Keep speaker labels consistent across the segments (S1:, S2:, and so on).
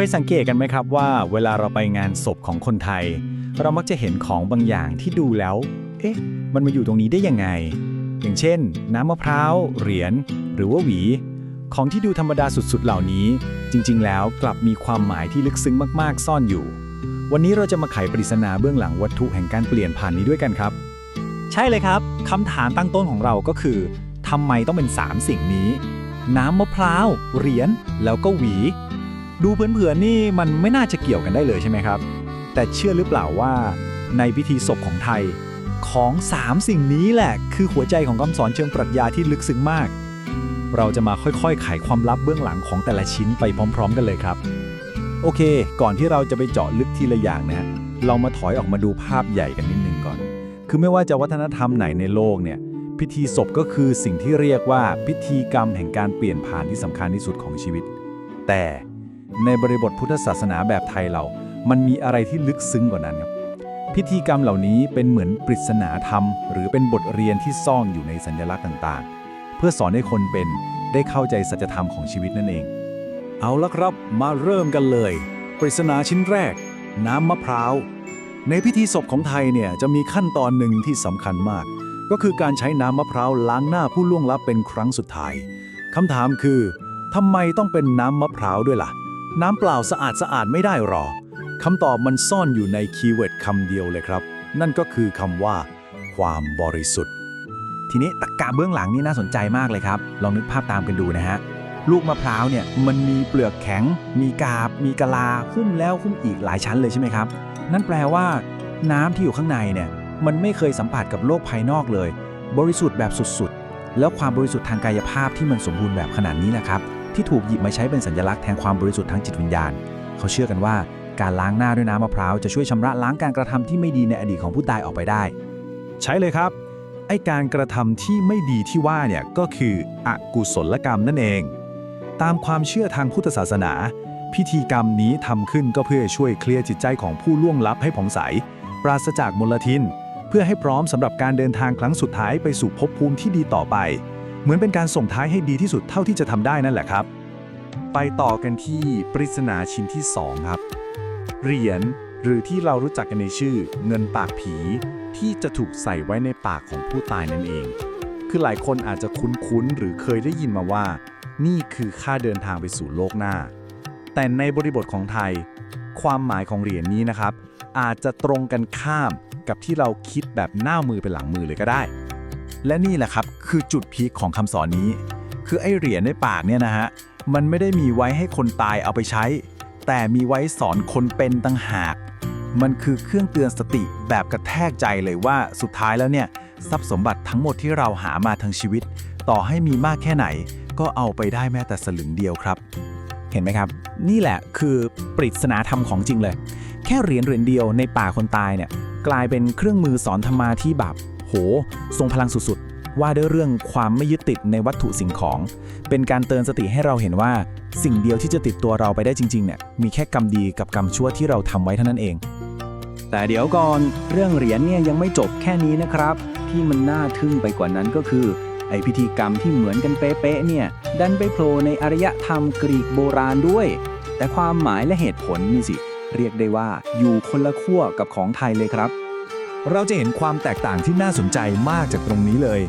S1: เคยสังเกตกันไหมครับว่าเวลาเราไปงานศพของคนไทย เรามักจะเห็นของบางอย่างที่ดูแล้ว เอ๊ะ มันมาอยู่ตรงนี้ได้ยังไง อย่างเช่น น้ำมะพร้าว เหรียญ หรือว่าหวี ของที่ดูธรรมดาสุดๆ เหล่านี้ จริง ๆ แล้วกลับมีความหมายที่ลึกซึ้งมากๆ ซ่อนอยู่ วันนี้เราจะมาไขปริศนาเบื้องหลังวัตถุแห่งการเปลี่ยนผ่านนี้ด้วยกันครับ ใช่เลยครับคำถามตั้งต้นของเราก็คือทำไมต้องเป็น 3 สิ่งนี้ น้ำมะพร้าว เหรียญ แล้วก็หวี ดูเผินๆนี่มันไม่น่าจะเกี่ยวกันได้เลยใช่ไหมครับ แต่เชื่อหรือเปล่าว่า ในพิธีศพของไทยของ 3 สิ่งนี้แหละ คือหัวใจของคำสอนเชิงปรัชญาที่ลึกซึ้งมาก เราจะมาค่อยๆ ไขความลับเบื้องหลังของแต่ละชิ้นไปพร้อม ๆ กันเลยครับ โอเค ก่อนที่เราจะไปเจาะลึกทีละอย่างนะฮะเรามาถอยออกมาดูภาพใหญ่กันนิดนึงก่อน คือไม่ว่าจะวัฒนธรรมไหนในโลกเนี่ยพิธีศพก็คือสิ่งที่เรียกว่าพิธีกรรมแห่งการเปลี่ยนผ่านที่สำคัญที่สุดของชีวิต แต่ ในบริบทพุทธศาสนาแบบไทยเรา มันมีอะไรที่ลึกซึ้งกว่านั้นครับ พิธีกรรมเหล่านี้เป็นเหมือนปริศนาธรรม หรือเป็นบทเรียนที่ซ่อนอยู่ในสัญลักษณ์ต่างๆ เพื่อสอนให้คนเป็นได้เข้าใจสัจธรรมของชีวิตนั่นเอง เอาละครับ มาเริ่มกันเลย ปริศนาชิ้นแรก น้ำมะพร้าว ในพิธีศพของไทยเนี่ยจะมีขั้นตอนหนึ่งที่สำคัญมาก ก็คือการใช้น้ำมะพร้าวล้างหน้าผู้ล่วงลับเป็นครั้งสุดท้ายคำถามคือทำไมต้องเป็นน้ำมะพร้าวด้วยล่ะ น้ำเปล่าสะอาดสะอาดไม่ได้หรอคำตอบมันซ่อนอยู่ในคีย์เวิร์ดคำเดียวเลยครับ นั่นก็คือคำว่า ความบริสุทธิ์
S2: ทีนี้ตะกะเบื้องหลังนี่น่าสนใจมากเลยครับ ลองนึกภาพตามกันดูนะฮะลูกมะพร้าวเนี่ยมันมีเปลือกแข็ง มีกาบ มีกะลาหุ้มแล้วหุ้มอีกหลายชั้นเลยใช่ไหมครับ นั่นแปลว่า น้ำที่อยู่ข้างในเนี่ยมันไม่เคยสัมผัสกับโลกภายนอกเลย บริสุทธิ์แบบสุดๆ แล้วความบริสุทธิ์ทางกายภาพที่มันสมบูรณ์แบบขนาดนี้นะครับ ที่ถูกหยิบมาใช้เป็นสัญลักษณ์แทนความบริสุทธิ์ทางจิตวิญญาณ เขาเชื่อกันว่าการล้างหน้าด้วยน้ำมะพร้าวจะช่วยชำระล้างการกระทำที่ไม่ดีในอดีตของผู้ตายออกไปได้
S1: ใช่เลยครับไอการกระทำที่ไม่ดีที่ว่าเนี่ยก็คืออกุศลกรรมนั่นเอง ตามความเชื่อทางพุทธศาสนา พิธีกรรมนี้ทำขึ้นก็เพื่อช่วยเคลียร์จิตใจของผู้ล่วงลับให้ผ่องใส ปราศจากมลทิน เพื่อให้พร้อมสำหรับการเดินทางครั้งสุดท้ายไปสู่ภพภูมิที่ดีต่อไป เหมือนเป็นการส่งท้ายให้ดีที่สุดเท่าที่จะทำได้นั่นแหละครับ ไปต่อกันที่ปริศนาชิ้นที่ 2 ครับ เหรียญหรือที่เรารู้จักกันในชื่อ เงินปากผี ที่จะถูกใส่ไว้ในปากของผู้ตายนั่นเอง คือหลายคนอาจจะคุ้นๆหรือเคยได้ยินมาว่า นี่คือค่าเดินทางไปสู่โลกหน้า แต่ในบริบทของไทย ความหมายของเหรียญนี้นะครับ อาจจะตรงกันข้ามกับที่เราคิดแบบหน้ามือเป็นหลังมือเลยก็ได้ และนี่แหละครับคือจุดพีคของคำสอนนี้ คือไอ้เหรียญในปากเนี่ยนะฮะ มันไม่ได้มีไว้ให้คนตายเอาไปใช้ แต่มีไว้สอนคนเป็นตั้งหาก มันคือเครื่องเตือนสติแบบกระแทกใจเลยว่าสุดท้ายแล้วเนี่ยทรัพย์สมบัติทั้งหมดที่เราหามาทั้งชีวิต ต่อให้มีมากแค่ไหน ก็เอาไปได้แม้แต่สลึงเดียวครับ
S2: เห็นไหมครับ นี่แหละคือปริศนาธรรมของจริงเลย แค่เหรียญเหรียญเดียวในป่าคนตายเนี่ยกลายเป็นเครื่องมือสอนธรรมาที่แบบ โห ทรงพลังสุดๆ ว่าด้วยเรื่องความไม่ยึดติดในวัตถุสิ่งของ เป็นการเตือนสติให้เราเห็นว่า สิ่งเดียวที่จะติดตัวเราไปได้จริงๆเนี่ยมีแค่กรรมดีกับกรรมชั่วที่เราทำไว้เท่านั้นเอง
S3: แต่เดี๋ยวก่อนเรื่องเหรียญเนี่ยยังไม่จบแค่นี้นะครับ ที่มันน่าทึ่งไปกว่านั้นก็คือไอพิธีกรรมที่เหมือนกันเป๊ะๆเนี่ย ดันไปโผล่ในอารยธรรมกรีกโบราณด้วย แต่ความหมายและเหตุผลนี่สิ เรียกได้ว่าอยู่คนละขั้วกับของไทยเลยครับ
S1: เราจะเห็นความแตกต่างที่น่าสนใจมากจากตรงนี้เลย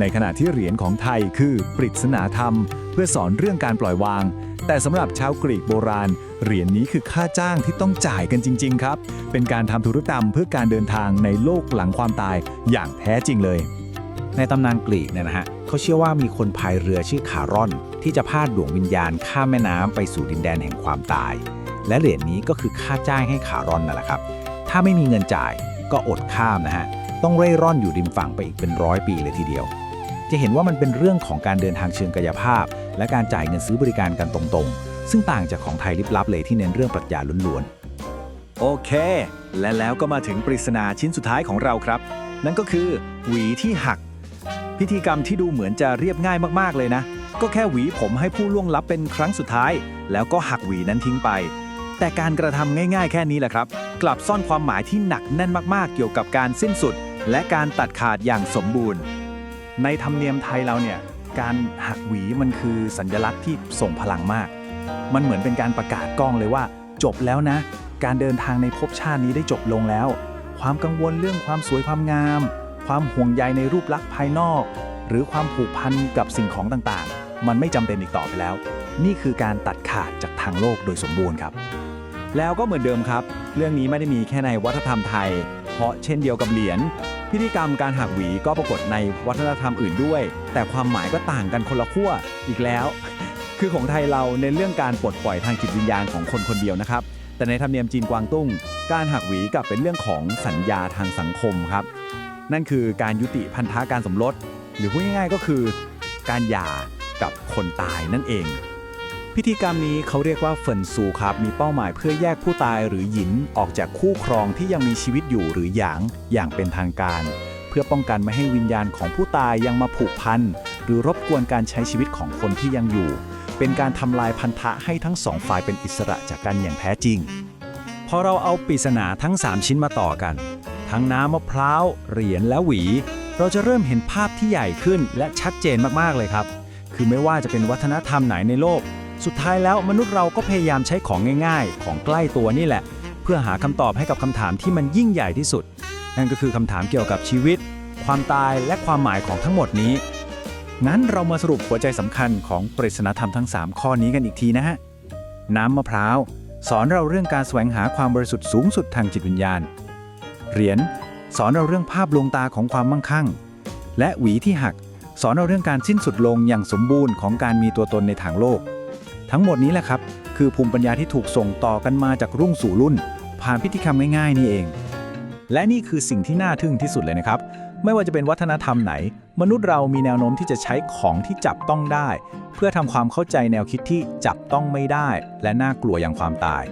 S1: ในขณะที่เหรียญของไทยคือปริศนาธรรม เพื่อสอนเรื่องการปล่อยวาง แต่สำหรับชาวกรีกโบราณ เหรียญนี้คือค่าจ้างที่ต้องจ่ายกันจริง ๆ ครับ เป็นการทำธุรกรรมเพื่อการเดินทางในโลกหลังความตายอย่างแท้จริงเลย
S2: ในตำนานกรีกเนี่ยนะฮะเขาเชื่อว่ามีคนพายเรือชื่อคารอน ที่จะพาดดวงวิญญาณข้ามแม่น้ำไปสู่ดินแดนแห่งความตาย และเหรียญนี้ก็คือค่าจ้างให้คารอนนั่นแหละครับ ถ้าไม่มีเงินจ่าย ก็อดข้ามนะฮะ ต้องเร่ร่อนอยู่ริมฝั่งไปอีกเป็นร้อยปีเลยทีเดียว จะเห็นว่ามันเป็นเรื่องของการเดินทางเชิงกายภาพ และการจ่ายเงินซื้อบริการกันตรงๆ ซึ่งต่างจากของไทยลิบลับเลยที่เน้นเรื่องปรัชญาล้วนๆ
S1: โอเค และแล้วก็มาถึงปริศนาชิ้นสุดท้ายของเราครับ นั่นก็คือ หวีที่หัก พิธีกรรมที่ดูเหมือนจะเรียบง่ายมากๆเลยนะ ก็แค่หวีผมให้ผู้ล่วงลับเป็นครั้งสุดท้าย แล้วก็หักหวีนั้นทิ้งไป แต่การกระทำง่ายๆ แค่นี้แหละครับ กลับซ่อนความหมายที่หนักแน่นมากๆ เกี่ยวกับการสิ้นสุด และการตัดขาดอย่างสมบูรณ์ ในธรรมเนียมไทยเราเนี่ยการหักหวีมันคือสัญลักษณ์ที่ส่งพลังมาก
S2: มันเหมือนเป็นการประกาศกล้องเลยว่า จบแล้วนะ การเดินทางในภพชาตินี้ได้จบลงแล้ว ความกังวลเรื่องความสวยความงาม ความห่วงใยในรูปลักษณ์ภายนอก หรือความผูกพันกับสิ่งของต่างๆ มันไม่จำเป็นอีกต่อไปแล้ว นี่คือการตัดขาดจากทางโลกโดยสมบูรณ์ครับ
S1: แล้วก็เหมือนเดิมครับ เรื่องนี้ไม่ได้มีแค่ในวัฒนธรรมไทย เพราะเช่นเดียวกับเหรียญพิธีกรรมการหักหวีก็ปรากฏในวัฒนธรรมอื่นด้วย แต่ความหมายก็ต่างกันคนละขั้วอีกแล้ว คือของไทยเราในเรื่องการปลดปล่อยทางจิตวิญญาณของคนคนเดียวนะครับ แต่ในธรรมเนียมจีนกวางตุ้ง การหักหวีกลับเป็นเรื่องของสัญญาทางสังคมครับ นั่นคือการยุติพันธะการสมรส หรือพูดง่ายๆก็คือ การหย่ากับคนตายนั่นเอง พิธีกรรมนี้เขาเรียกว่าเฟินซูครับมีเป้าหมายเพื่อแยกผู้ตายหรือหยินออกจากคู่ครองที่ยังมีชีวิตอยู่หรือหยางอย่างเป็นทางการ เพื่อป้องกันไม่ให้วิญญาณของผู้ตายยังมาผูกพันหรือรบกวนการใช้ชีวิตของคนที่ยังอยู่ เป็นการทำลายพันธะให้ทั้งสองฝ่ายเป็นอิสระจากกันอย่างแท้จริงพอเราเอาปริศนาทั้ง 3 ชิ้นมาต่อกัน ทั้งน้ำมะพร้าวเหรียญและหวี เราจะเริ่มเห็นภาพที่ใหญ่ขึ้นและชัดเจนมากๆเลยครับ คือไม่ว่าจะเป็นวัฒนธรรมไหนในโลก สุดท้ายแล้วมนุษย์เราก็พยายามใช้ของง่าย ๆ ของใกล้ตัวนี่แหละ เพื่อหาคำตอบให้กับคำถามที่มันยิ่งใหญ่ที่สุด นั่นก็คือคำถามเกี่ยวกับชีวิต ความตายและความหมายของทั้งหมดนี้ งั้นเรามาสรุปหัวใจสำคัญของปริศนธรรมทั้ง 3 ข้อนี้กันอีกทีนะฮะ น้ำมะพร้าว สอนเราเรื่องการแสวงหาความบริสุทธิ์สูงสุดทางจิตวิญญาณ เหรียญสอนเราเรื่องภาพลวงตาของความมั่งคั่ง และหวีที่หัก สอนเราเรื่องการสิ้นสุดลงอย่างสมบูรณ์ของการมีตัวตนในทางโลก ทั้งหมดนี้แหละครับ คือภูมิปัญญาที่ถูกส่งต่อกันมาจากรุ่งสู่รุ่น ผ่านพิธีกรรมง่ายๆนี่เอง และนี่คือสิ่งที่น่าทึ่งที่สุดเลยนะครับ ไม่ว่าจะเป็นวัฒนธรรมไหน มนุษย์เรามีแนวโน้มที่จะใช้ของที่จับต้องได้ เพื่อทำความเข้าใจแนวคิดที่จับต้องไม่ได้ และน่ากลัวอย่างความตาย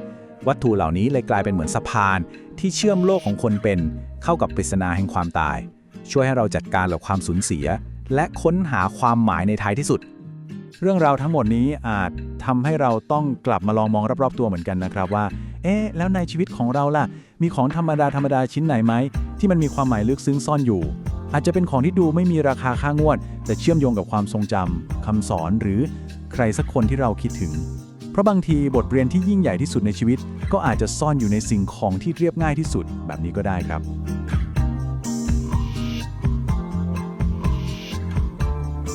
S1: วัตถุเหล่านี้เลยกลายเป็นเหมือนสะพาน ที่เชื่อมโลกของคนเป็น เข้ากับปริศนาแห่งความตาย ช่วยให้เราจัดการกับความสูญเสีย และค้นหาความหมายในท้ายที่สุด เรื่องราวทั้งหมดนี้อาจทำให้เราต้องกลับมาลองมองรอบๆตัวเหมือนกันนะครับว่า เอ๊ะ แล้วในชีวิตของเราล่ะ มีของธรรมดาธรรมดาชิ้นไหนไหม ที่มันมีความหมายลึกซึ้งซ่อนอยู่ อาจจะเป็นของที่ดูไม่มีราคาค่างวด แต่เชื่อมโยงกับความทรงจำคำสอนหรือใครสักคนที่เราคิดถึง เพราะบางทีบทเรียนที่ยิ่งใหญ่ที่สุดในชีวิต ก็อาจจะซ่อนอยู่ในสิ่งของที่เรียบง่ายที่สุดแบบนี้ก็ได้ครับ